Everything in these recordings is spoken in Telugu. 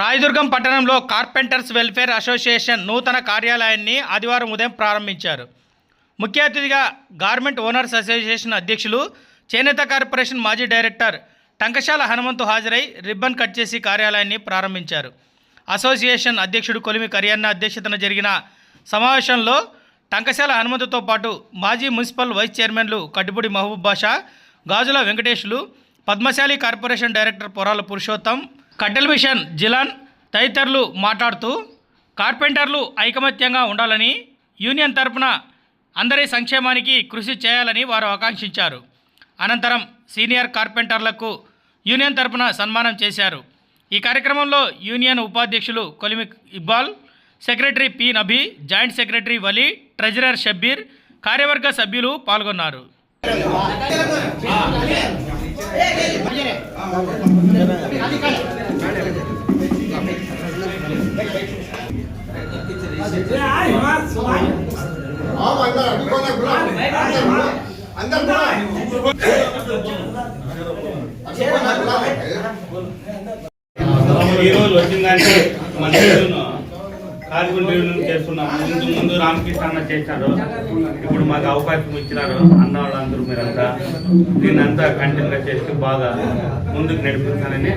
రాయదుర్గం పట్టణంలో కార్పెంటర్స్ వెల్ఫేర్ అసోసియేషన్ నూతన కార్యాలయాన్ని ఆదివారం ఉదయం ప్రారంభించారు. ముఖ్య అతిథిగా గార్మెంట్ ఓనర్స్ అసోసియేషన్ అధ్యక్షులు చేనేత కార్పొరేషన్ మాజీ డైరెక్టర్ టంకశాల హనుమంతు హాజరై రిబ్బన్ కట్ చేసి కార్యాలయాన్ని ప్రారంభించారు. అసోసియేషన్ అధ్యక్షుడు కొలిమి కరియన్న అధ్యక్షతన జరిగిన సమావేశంలో టంకశాల హనుమంతుతో పాటు మాజీ మున్సిపల్ వైస్ చైర్మన్లు కడ్డిపూడి మహబూబ్ బాషా గాజుల వెంకటేష్లు పద్మశాలి కార్పొరేషన్ డైరెక్టర్ పొరాల పురుషోత్తం కట్టెల మిషన్ జిలాన్ తదితరులు మాట్లాడుతూ కార్పెంటర్లు ఐకమత్యంగా ఉండాలని యూనియన్ తరపున అందరి సంక్షేమానికి కృషి చేయాలని వారు ఆకాంక్షించారు. అనంతరం సీనియర్ కార్పెంటర్లకు యూనియన్ తరపున సన్మానం చేశారు. ఈ కార్యక్రమంలో యూనియన్ ఉపాధ్యక్షులు Kolimi Ibbal secretary P Nabi joint secretary Vali treasurer Shabbir కార్యవర్గ సభ్యులు పాల్గొన్నారు. ఈరోజు వచ్చిందంటే మన కాజగుండ్రి చేస్తున్నాం ముందు ముందు రామకృష్ణ అన్న చేశారు. ఇప్పుడు మాకు అవకాశం ఇచ్చినారు అన్న వాళ్ళందరూ మీరంతా. దీన్నంతా కంటిన్యూగా చేస్తూ బాగా ముందుకు నడిపిస్తానని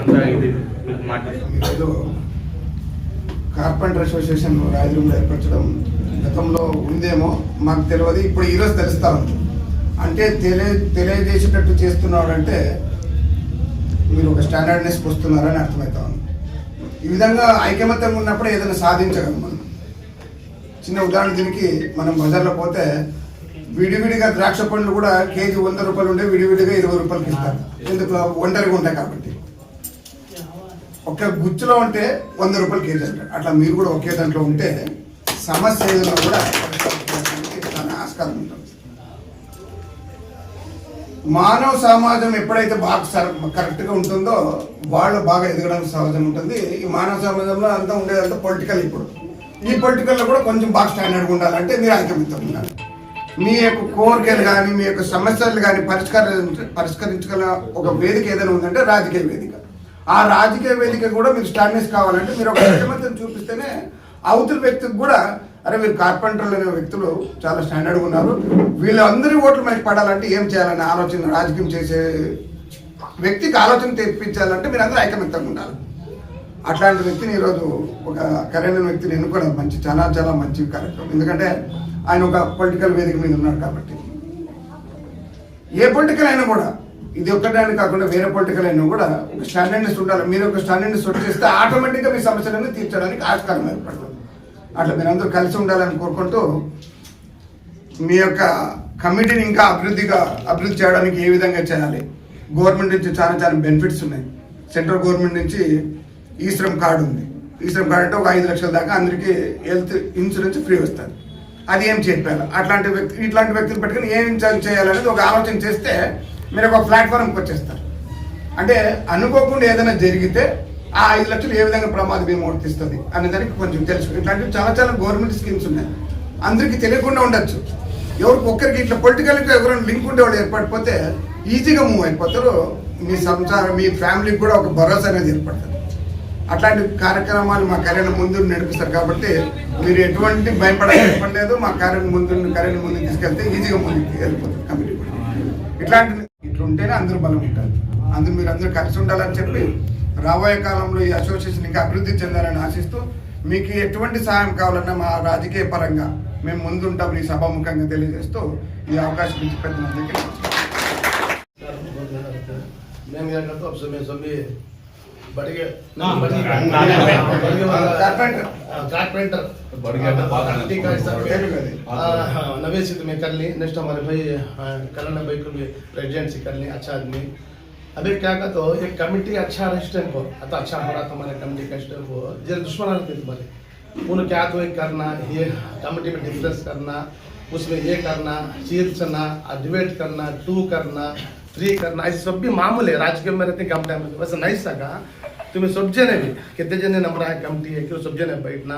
అంతా ఇది మీకు కార్పెంటర్ అసోసియేషన్ రాయదుర్గంలో ఏర్పరచడం గతంలో ఉందేమో మాకు తెలియదు ఇప్పుడు ఈరోజు తెలుస్తా ఉంది. అంటే తెలియ తెలియజేసేటట్టు చేస్తున్నాడంటే మీరు ఒక స్టాండర్డ్నెస్కి వస్తున్నారని అర్థమవుతా ఉంది. ఈ విధంగా ఐకమత్యం ఉన్నప్పుడు ఏదైనా సాధించగలం మనం చిన్న ఉదాహరణ దీనికి మనం బజార్లో పోతే విడివిడిగా ద్రాక్ష పండ్లు కూడా కేజీ వంద రూపాయలు ఉండే విడివిడిగా ఇరవై రూపాయలకి ఇస్తారు. ఎందుకు? ఒంటరిగా ఉంటాయి కాబట్టి. ఒక గుచ్చులో ఉంటే వంద రూపాయలు కేజీ అంటాడు. అట్లా మీరు కూడా ఒకే దాంట్లో ఉంటే సమస్య ఏదైనా కూడా చాలా ఆస్కారం ఉంటుంది. మానవ సమాజం ఎప్పుడైతే బాగా సర- కరెక్ట్గా ఉంటుందో వాళ్ళు బాగా ఎదగడానికి సహజం ఉంటుంది. ఈ మానవ సమాజంలో అంతా ఉండేదంతా పొలిటికల్ ఇప్పుడు. ఈ పొలిటికల్లో కూడా కొంచెం బాగా స్టాండర్డ్గా ఉండాలంటే మీరు ఐకమత్యం ఉండాలి. మీ యొక్క కోరికలు కానీ మీ యొక్క సమస్యలు కానీ పరిష్కరించ పరిష్కరించగల ఒక వేదిక ఏదైనా ఉందంటే రాజకీయ వేదిక. ఆ రాజకీయ వేదిక కూడా మీరు స్టాండర్స్ కావాలంటే మీరు ఒక ముఖ్యమంత్రిని చూపిస్తేనే అవతల వ్యక్తికి కూడా అరే మీరు కార్పెంటర్లు అనే వ్యక్తులు చాలా స్టాండర్డ్గా ఉన్నారు. వీళ్ళందరి ఓట్లు మనకి పడాలంటే ఏం చేయాలని ఆలోచన రాజకీయం చేసే వ్యక్తికి ఆలోచన తెప్పించాలంటే మీరు అందరూ ఐకమత్యంగా ఉండాలి. అట్లాంటి వ్యక్తిని ఈరోజు ఒక కరెంట్ వ్యక్తిని ఎన్నుకోవడం మంచి చాలా చాలా మంచి కార్యక్రమం. ఎందుకంటే ఆయన ఒక పొలిటికల్ వేదిక మీద ఉన్నాడు కాబట్టి. ఏ పొలిటికల్ అయినా కూడా ఇది ఒక్కటానికి కాకుండా వేరే పొలిటికల్ అయినా కూడా ఒక స్టాండర్డ్నెస్ ఉండాలి. మీరు ఒక స్టాండర్డ్నెస్ చేస్తే ఆటోమేటిక్గా మీ సమస్యలన్నీ తీర్చడానికి ఆస్కారం ఏర్పడుతుంది. అట్లా మీరందరూ కలిసి ఉండాలని కోరుకుంటూ మీ యొక్క కమిటీని ఇంకా అభివృద్ధిగా అభివృద్ధి చేయడానికి ఏ విధంగా చేయాలి? గవర్నమెంట్ నుంచి చాలా చాలా బెనిఫిట్స్ ఉన్నాయి. సెంట్రల్ గవర్నమెంట్ నుంచి ఈ శ్రమ్ కార్డు ఉంది. ఈ శ్రమ్ కార్డు అంటే ఒక ఐదు లక్షల దాకా అందరికీ హెల్త్ ఇన్సూరెన్స్ ఫ్రీ వస్తుంది. అది ఏం చెప్పారు? అట్లాంటి వ్యక్తి ఇట్లాంటి వ్యక్తులు పెట్టుకుని ఏం చేయాలనేది ఒక ఆలోచన చేస్తే మీరు ఒక ప్లాట్ఫామ్కి వచ్చేస్తారు. అంటే అనుకోకుండా ఏదైనా జరిగితే ఆ ఐదు లక్షలు ఏ విధంగా ప్రమాద బీమా వర్తిస్తుంది అనే దానికి కొంచెం తెలుసు. ఇట్లాంటివి చాలా చాలా గవర్నమెంట్ స్కీమ్స్ ఉన్నాయి. అందరికీ తెలియకుండా ఉండొచ్చు. ఎవరికి ఒక్కరికి ఇట్లా పొలిటికల్గా ఎవరైనా లింక్ ఉండేవాళ్ళు ఏర్పడిపోతే ఈజీగా మూవ్ అయిపోతారు. మీ సంసారం మీ ఫ్యామిలీకి కూడా ఒక భరోసా అనేది ఏర్పడుతుంది. అట్లాంటి కార్యక్రమాలు మా కళ్యాణ ముందు నడిపిస్తారు కాబట్టి మీరు ఎటువంటి భయపడలేదు లేదు మా కార్యం ముందు కర్యను ముందు తీసుకెళ్తే ఈజీగా ముందుకు వెళ్ళిపోతుంది కమిటీ ఇట్లాంటి ఉంటేనే అందరూ బలం ఉంటారు. అందరూ మీరు అందరూ కలిసి ఉండాలని చెప్పి రాబోయే కాలంలో ఈ అసోసియేషన్ ఇంకా అభివృద్ధి చెందాలని ఆశిస్తూ మీకు ఎటువంటి సహాయం కావాలన్నా మా రాజకీయ పరంగా మేము ముందుంటాం ఈ సభాముఖంగా తెలియజేస్తూ ఈ అవకాశం ఇచ్చి పెద్ద మందికి नवे कर ली नेक्स्ट हमारे भाई करण भाई को भी कर ली अच्छा आदमी अभी क्या कहते हो एक कमिटी अच्छा रेस्टोरेंट हो तो अच्छा हो रहा तुम्हारे कमिटी का स्टेप हो दुश्मन आते तुम्हारे उन्हें क्या तो एक करना ये कमिटी में डिफरेंस करना उसमें ये करना चीरचना डिबेट करना टू करना थ्री करना ऐसे सब भी मामूल है राजकीय में रहते कम टाइम में वैसे नहीं सका तुम्हें सब जने भी कितने जने नंबर आए कमिटी है क्यों सब जने बैठना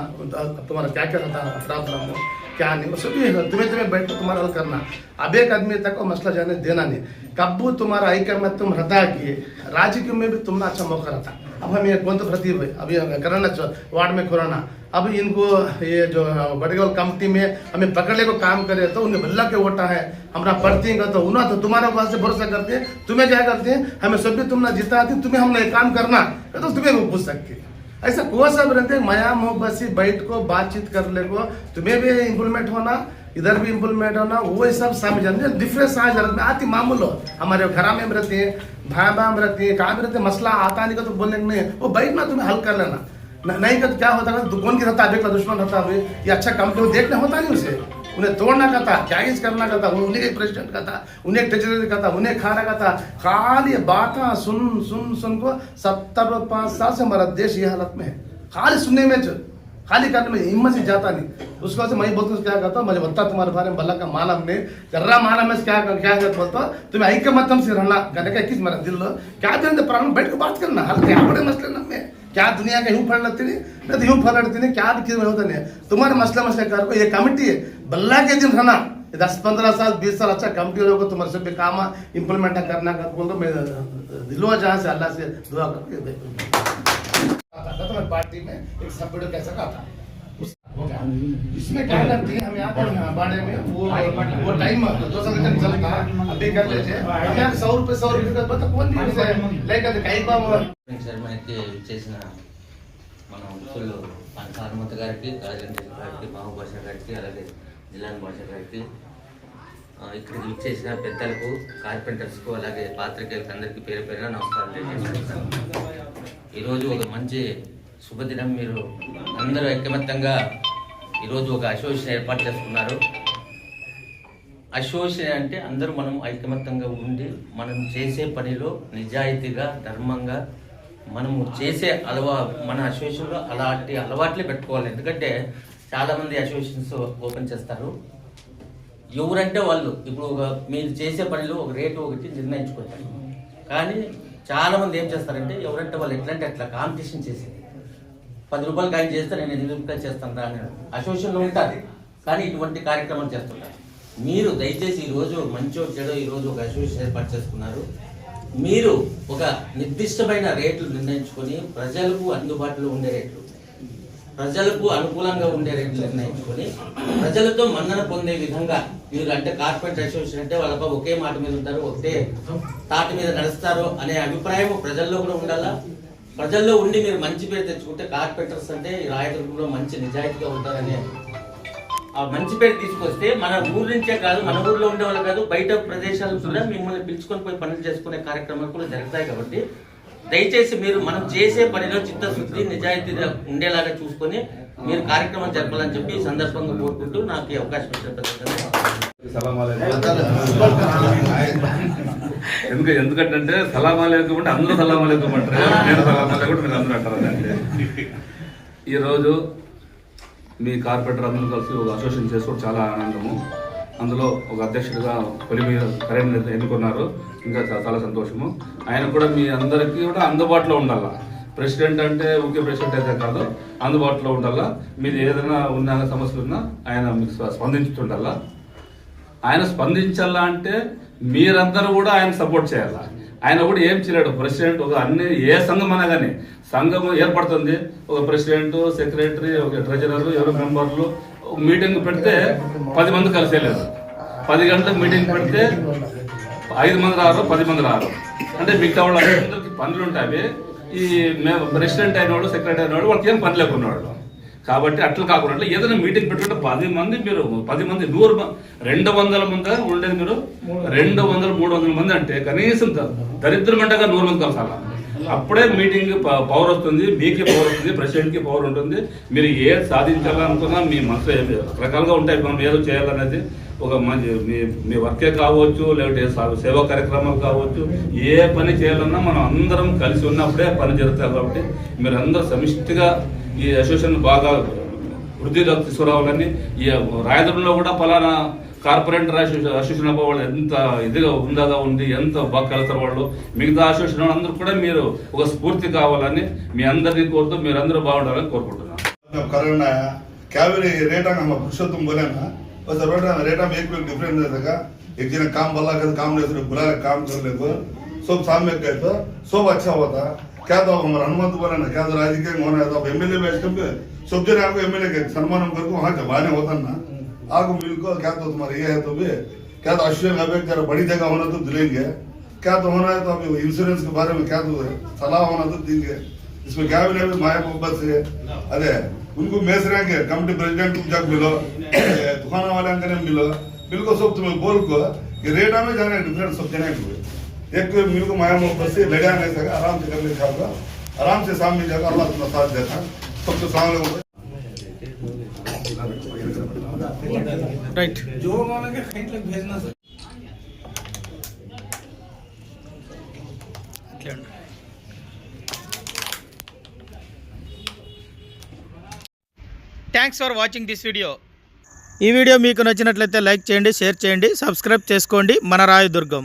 तुम्हारा क्या क्या रहता है नाम हो क्या नहीं वो सभी तुम्हें तुम्हें बैठ कर तुम्हारा हल करना अब एक आदमी तक को मसला जाने देना नहीं. कब्बू तुम्हारा आई कर तुम हटा किए. राज्य में भी तुमने अच्छा मौका रहता अब हमें कौन तो अभी करना वार्ड में कोरोना अब इनको ये जो बड़गल कमिटी में हमें पकड़ने को काम करे तो उन्हें भल्ला के वोटा है। हमारा पढ़ती हैं तो उन्होंने तो तुम्हारे पास से भरोसा करते हैं, तुम्हें क्या करते हैं? हमें सब भी तुमने जिताती तुम्हें हमने ये काम करना। तो तुम्हें वो पूछ सकती ऐसा कौन सब रहते मया मोहब्बत से बैठ को बातचीत कर ले को, तुम्हें भी इम्प्लीमेंट होना, इधर भी इम्प्लीमेंट होना, वो सब समझ डिफरेंस आ जाता आती मामूल। हो हमारे घर में रहते हैं भाई बहन रहती है भी रहते मसला आता नहीं का तो बोलने नहीं वो बैठना तुम्हें हल कर लेना। न- नहीं कर क्या होता है कौन की रहता है दुश्मन रहता है ये अच्छा काम कंपनी देखने होता नहीं उसे। उन्हें तोड़ना का था कैगेज करना का था, उन्हें एक प्रेसिडेंट का था, उन्हें ट्रेजरी का था, उन्हें खाना का था। खाली बात सुन सुन सुन को सत्तर पाँच साल से हमारा देश ये हालत में है। खाली सुनने में जो खाली करने में हिम्मत से जाता नहीं। उसके बाद से मैं बोलता हूँ क्या कहता हूँ? मुझे बता तुम्हारे बारे में भला का मालम ने जर्रा मालम में क्या क्या कर बोलता हूँ? तुम्हें मतम से रहना। कहने का किस मेरा दिल क्या दिन प्रॉब्लम बैठ के बात करना? हल क्या बड़े मसले ना मैं। क्या दुनिया का यूं फड़ लगती नहीं? मैं तो यूं फड़ लगती नहीं क्या किस में होता नहीं। तुम्हारे मसले मसले कर को ये कमिटी है। बल्ला के दिन रहना। दस पंद्रह साल बीस साल अच्छा कमिटी होगा तुम्हारे सब काम इम्प्लीमेंट करना का बोल दो मैं दिलो जहाँ से अल्लाह से दुआ करके था तो मैं पार्टी में एक सब वीडियो कैसा का था उस- हो गया। इसमें क्या करती है हम यहाँ पर यहाँ बाड़े में वो वो टाइम दो साल तक चलता अभी कर लेते हम यहाँ सौ रुपये सौ रुपये का पता कौन भी लेकर कहीं बाबू శర్మకి చేసిన మన ఉత్తులు హనుమంత్ గారికి రాజేంద్ర గారికి మామ భాష గారికి అలాగే జిల్లాన్ భాష గారికి ఆ, ఇక్కడికి ఇచ్చేసిన పెద్దలకు కార్పెంటర్స్కు అలాగే పాత్రికేయులకు అందరికీ పేరు పేరున నమస్కారం తెలియజేస్తున్నాను ఈరోజు ఒక మంచి శుభదినం మీరు అందరూ ఐకమత్యంగా ఈరోజు ఒక అసోసియేషన్ ఏర్పాటు చేసుకున్నారు. అసోసియేషన్ అంటే అందరూ మనం ఐకమత్యంగా ఉండి మనం చేసే పనిలో నిజాయితీగా ధర్మంగా మనము చేసే అలవా మన అసోసియేషన్లో అలాంటి అలవాట్లే పెట్టుకోవాలి. ఎందుకంటే చాలామంది అసోసియేషన్స్ ఓపెన్ చేస్తారు. ఎవరంటే వాళ్ళు. ఇప్పుడు ఒక మీరు చేసే పనిలో ఒక రేటు ఒకటి నిర్ణయించుకుంటారు కానీ చాలామంది ఏం చేస్తారంటే ఎవరంటే వాళ్ళు ఎట్లంటే అట్లా కాంపిటీషన్ చేసేది. పది రూపాయలు కాయిన్ చేస్తే నేను ఎనిమిది రూపాయలు చేస్తాను రా అసోసియేషన్లో ఉంటుంది కానీ ఇటువంటి కార్యక్రమాలు చేస్తుంటారు. మీరు దయచేసి ఈరోజు మంచో చెడో ఈరోజు ఒక అసోసియేషన్ ఏర్పాటు చేసుకున్నారు. మీరు ఒక నిర్దిష్టమైన రేట్లు నిర్ణయించుకొని ప్రజలకు అందుబాటులో ఉండే రేట్లు ప్రజలకు అనుకూలంగా ఉండే రేట్లు నిర్ణయించుకొని ప్రజలతో మన్నన పొందే విధంగా మీరు అంటే కార్పొరేట్ అసోసియేషన్ అంటే వాళ్ళ ఒకే మాట మీద ఉంటారు ఒకే తాటి మీద నడుస్తారు అనే అభిప్రాయం ప్రజల్లో కూడా ఉండాలా? ప్రజల్లో ఉండి మీరు మంచి పేరు తెచ్చుకుంటే కార్పెంటర్స్ అంటే ఈ రాయదుర్గంలో మంచి నిజాయితీగా ఉంటారని. ఆ మంచి పేరు తీసుకొస్తే మన ఊరు నుంచే కాదు మన ఊర్లో ఉండే వాళ్ళు కాదు బయట ప్రదేశాలు కూడా మిమ్మల్ని పిలుచుకొని పోయి పనులు చేసుకునే కార్యక్రమాలు కూడా జరుగుతాయి కాబట్టి దయచేసి మీరు మనం చేసే పనిలో చిత్తశుద్ధి నిజాయితీగా ఉండేలాగా చూసుకొని మీరు కార్యక్రమం జరపాలని చెప్పి ఈ సందర్భంగా కోరుకుంటూ నాకు ఈ అవకాశం ఇచ్చిన ఎందుకు ఎందుకంటే సలాం అలేకం అంటే అందరూ సలాం అలేకం అంటారు. నేను అలేకం మీరు అందరూ అంటారు ఈరోజు మీ కార్పొరేటర్ అందరూ కలిసి ఒక అసోసియేషన్ చేసుకోవడం చాలా ఆనందము. అందులో ఒక అధ్యక్షుడిగా కొలి మీద కరీం ఎన్నుకున్నారు. ఇంకా చాలా సంతోషము. ఆయన కూడా మీ అందరికీ కూడా అందుబాటులో ఉండాల. ప్రెసిడెంట్ అంటే ఊకే ప్రెసిడెంట్ అయితే కాదు అందుబాటులో ఉండాలా. మీరు ఏదైనా ఉన్న సమస్యలు ఉన్నా ఆయన మీకు స్ప- స్పందించుతుండాలా. ఆయన స్పందించాలా అంటే మీరందరూ కూడా ఆయన సపోర్ట్ చేయాలా? ఆయన కూడా ఏం చేయలేడు. ప్రెసిడెంట్ ఒక అన్ని ఏ సంఘం అయినా కానీ సంఘం ఏర్పడుతుంది. ఒక ప్రెసిడెంట్ సెక్రటరీ ఒక ట్రెజరర్ ఎవరో మెంబర్లు మీటింగ్ పెడితే పది మంది కలిసేయలేదు పది గంటలకు మీటింగ్ పెడితే ఐదు మంది రారు పది మంది రారు. అంటే మిగతా వాళ్ళందరికీ పనులు ఉంటాయి ఈ ప్రెసిడెంట్ అయినవాడు సెక్రటరీ అయినవాడు వాళ్ళకి ఏం పని లేకున్నవాళ్ళు కాబట్టి అట్లా కాకుండా ఏదైనా మీటింగ్ పెట్టుకుంటే పది మంది మీరు పది మంది నూరు మ- రెండు వందల మంది ఉండేది మీరు? రెండు వందల మూడు వందల మంది అంటే కనీసం దరిద్రం దరిద్రమంటగా నూరు మంది కలసాల అప్పుడే మీటింగ్ ప- పవర్ వస్తుంది మీకే పవర్ వస్తుంది ప్రెసిడెంట్కి పవర్ ఉంటుంది. మీరు ఏది సాధించాలనుకున్నా మీ మనసు రకరకాలుగా ఉంటాయి. మనం ఏదో చేయాలనేది ఒక మంచి మీ మీ వర్కే కావచ్చు లేకపోతే సేవా కార్యక్రమాలు కావచ్చు ఏ పని చేయాలన్నా మనం అందరం కలిసి ఉన్నప్పుడే పని జరుగుతుంది కాబట్టి మీరు అందరూ సమిష్టిగా ఈ అసోసియేషన్ బాగా వృద్ధి తీసుకురావాలని ఈ రాయదుర్గంలో కూడా ఫలానా కార్పొరేటర్ అసోసియేషన్ వాళ్ళు ఎంత ఇదిగా ఉందాగా ఉంది ఎంత బాగా కలుతారు వాళ్ళు. మిగతా అసోసియేషన్ అందరూ కూడా మీరు ఒక స్ఫూర్తి కావాలని మీ అందరినీ కోరుతూ మీరు అందరూ బాగుండాలని కోరుకుంటున్నాను కరోనా క్యాబిన రేటా ನಮ್ಮ ಪುರುಷೋತ್ತಮ ಬೋಲೇನ को क्या तो हमारा हनुमंत बोला क्या तो राजकीय होना है तो एमएलए बैठ कर सब जने आपको एमएलए के सम्मान करके वहाँ जमाने होता ना आपको मिलको क्या तो तुम्हारा ये है तो भी क्या तो अश्विन अभी जरा बड़ी जगह होना तो दिलेंगे क्या तो होना है तो अभी इंश्योरेंस के बारे में क्या तो सलाह होना तो देंगे इसमें क्या भी नहीं माया मोहब्बत से अरे उनको मैच रहेंगे कमिटी प्रेसिडेंट को जब मिलो दुकान वाले अंकल मिलो मिलको सब तुम्हें बोल को ये रेटा में जाना डिफरेंट सब जने को एक मिल को माया मोहब्बत से लड़ा नहीं सका आराम से कर ले जाओगा आराम से सामने जाकर अल्लाह तुम्हारा साथ देता सबको सामने రైట్ అట్లే ఉండు. Thanks for watching this video ఈ వీడియో మీకు నచ్చినట్లయితే లైక్ చేయండి షేర్ చేయండి సబ్స్క్రైబ్ చేసుకోండి మన రాయదుర్గం